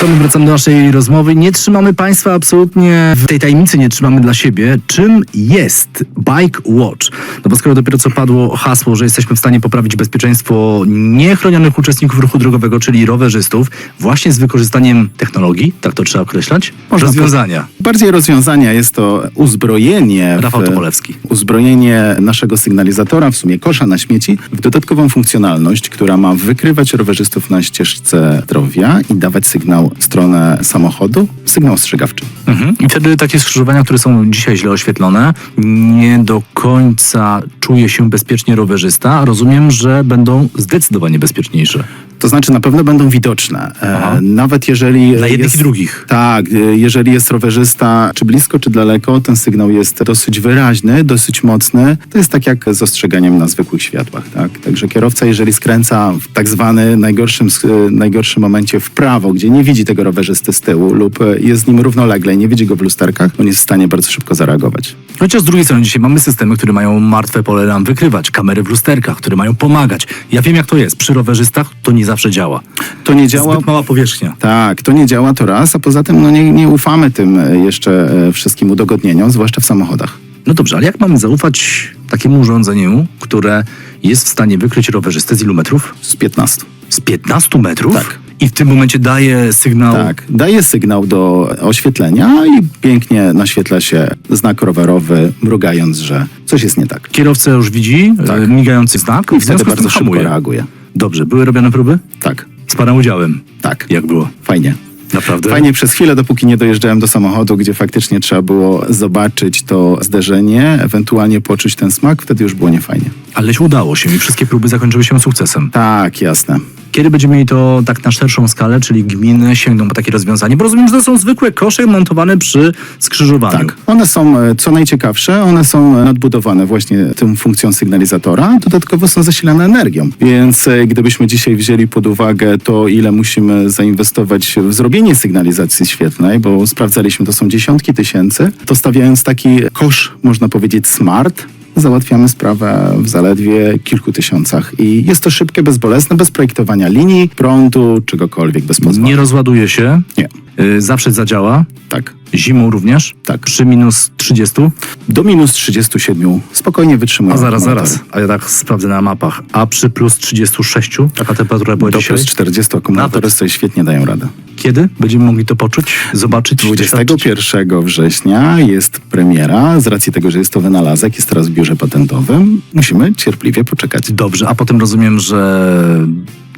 To my wracamy do naszej rozmowy. Nie trzymamy Państwa absolutnie w tej tajemnicy, nie trzymamy dla siebie. Czym jest Bike Watch? No bo skoro dopiero co padło hasło, że jesteśmy w stanie poprawić bezpieczeństwo niechronionych uczestników ruchu drogowego, czyli rowerzystów, właśnie z wykorzystaniem technologii, tak to trzeba określać, Można rozwiązania. Bardziej rozwiązania jest to uzbrojenie. Rafał Topolewski. Uzbrojenie naszego sygnalizatora, w sumie kosza na śmieci, w dodatkową funkcjonalność, która ma wykrywać rowerzystów na ścieżce zdrowia i dawać sygnał stronę samochodu, sygnał ostrzegawczy. Mhm. I wtedy takie skrzyżowania, które są dzisiaj źle oświetlone, nie do końca czuje się bezpiecznie rowerzysta. Rozumiem, że będą zdecydowanie bezpieczniejsze. To znaczy na pewno będą widoczne. Aha. E, nawet jeżeli. Dla jednych jest, i drugich. Tak, e, jeżeli jest rowerzysta czy blisko, czy daleko, ten sygnał jest dosyć wyraźny, dosyć mocny. To jest tak jak z ostrzeganiem na zwykłych światłach. Tak? Także kierowca, jeżeli skręca w tak zwany najgorszym, e, najgorszym momencie w prawo, gdzie nie widzi tego rowerzysty z tyłu lub jest z nim równolegle i nie widzi go w lusterkach, on jest w stanie bardzo szybko zareagować. Chociaż z drugiej strony dzisiaj mamy systemy, które mają martwe pole nam wykrywać, kamery w lusterkach, które mają pomagać. Ja wiem jak to jest. Przy rowerzystach to nie zawsze działa. To nie działa. Zbyt mała powierzchnia. Tak, to nie działa to raz, a poza tym no, nie, nie ufamy tym e, jeszcze e, wszystkim udogodnieniom, zwłaszcza w samochodach. No dobrze, ale jak mamy zaufać takiemu urządzeniu, które jest w stanie wykryć rowerzystę z ilu metrów? Z 15. Z 15 metrów? Tak. I w tym momencie daje sygnał. Tak, daje sygnał do oświetlenia i pięknie naświetla się znak rowerowy, mrugając, że coś jest nie tak. Kierowca już widzi Tak. e, migający znak I wtedy bardzo szybko hamuje. reaguje. Dobrze, były robione próby? Tak, Z panem udziałem. tak. Jak było? Fajnie. Naprawdę? Fajnie przez chwilę, dopóki nie dojeżdżałem do samochodu, gdzie faktycznie trzeba było zobaczyć to zderzenie, ewentualnie poczuć ten smak, wtedy już było niefajnie. Aleś udało się i wszystkie próby zakończyły się sukcesem. Tak, jasne. Kiedy będziemy mieli to tak na szerszą skalę, czyli gminy sięgną po takie rozwiązanie? Bo rozumiem, że to są zwykłe kosze montowane przy skrzyżowaniu. Tak. One są, e, co najciekawsze, one są nadbudowane właśnie tą funkcją sygnalizatora, dodatkowo są zasilane energią. Więc e, gdybyśmy dzisiaj wzięli pod uwagę to, ile musimy zainwestować w zrobienie sygnalizacji świetlnej, bo sprawdzaliśmy, to są dziesiątki tysięcy, to stawiając taki kosz, można powiedzieć, smart, załatwiamy sprawę w zaledwie kilku tysiącach. I jest to szybkie, bezbolesne, bez projektowania linii, prądu, czegokolwiek, bez pozwolenia. Nie rozładuje się, Nie. Y, zawsze zadziała, Tak. zimą również, Tak. przy minus 30. Do minus 37 spokojnie wytrzymuje. A zaraz, monitory. zaraz, a ja tak sprawdzę na mapach. A przy plus 36, taka temperatura była Do dzisiaj? plus 40 akumulatory Nawet. sobie świetnie dają radę. Kiedy będziemy mogli to poczuć, zobaczyć? doświadczyć? 21 września jest premiera. Z racji tego, że jest to wynalazek, jest teraz w biurze patentowym. Musimy cierpliwie poczekać. Dobrze, a potem rozumiem, że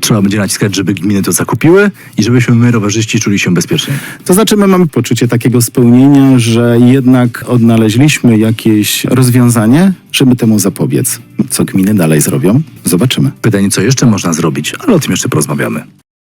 trzeba będzie naciskać, żeby gminy to zakupiły i żebyśmy my, rowerzyści, czuli się bezpiecznie. To znaczy, my mamy poczucie takiego spełnienia, że jednak odnaleźliśmy jakieś rozwiązanie, żeby temu zapobiec. Co gminy dalej zrobią? Zobaczymy. Pytanie, co jeszcze można zrobić, ale o tym jeszcze porozmawiamy.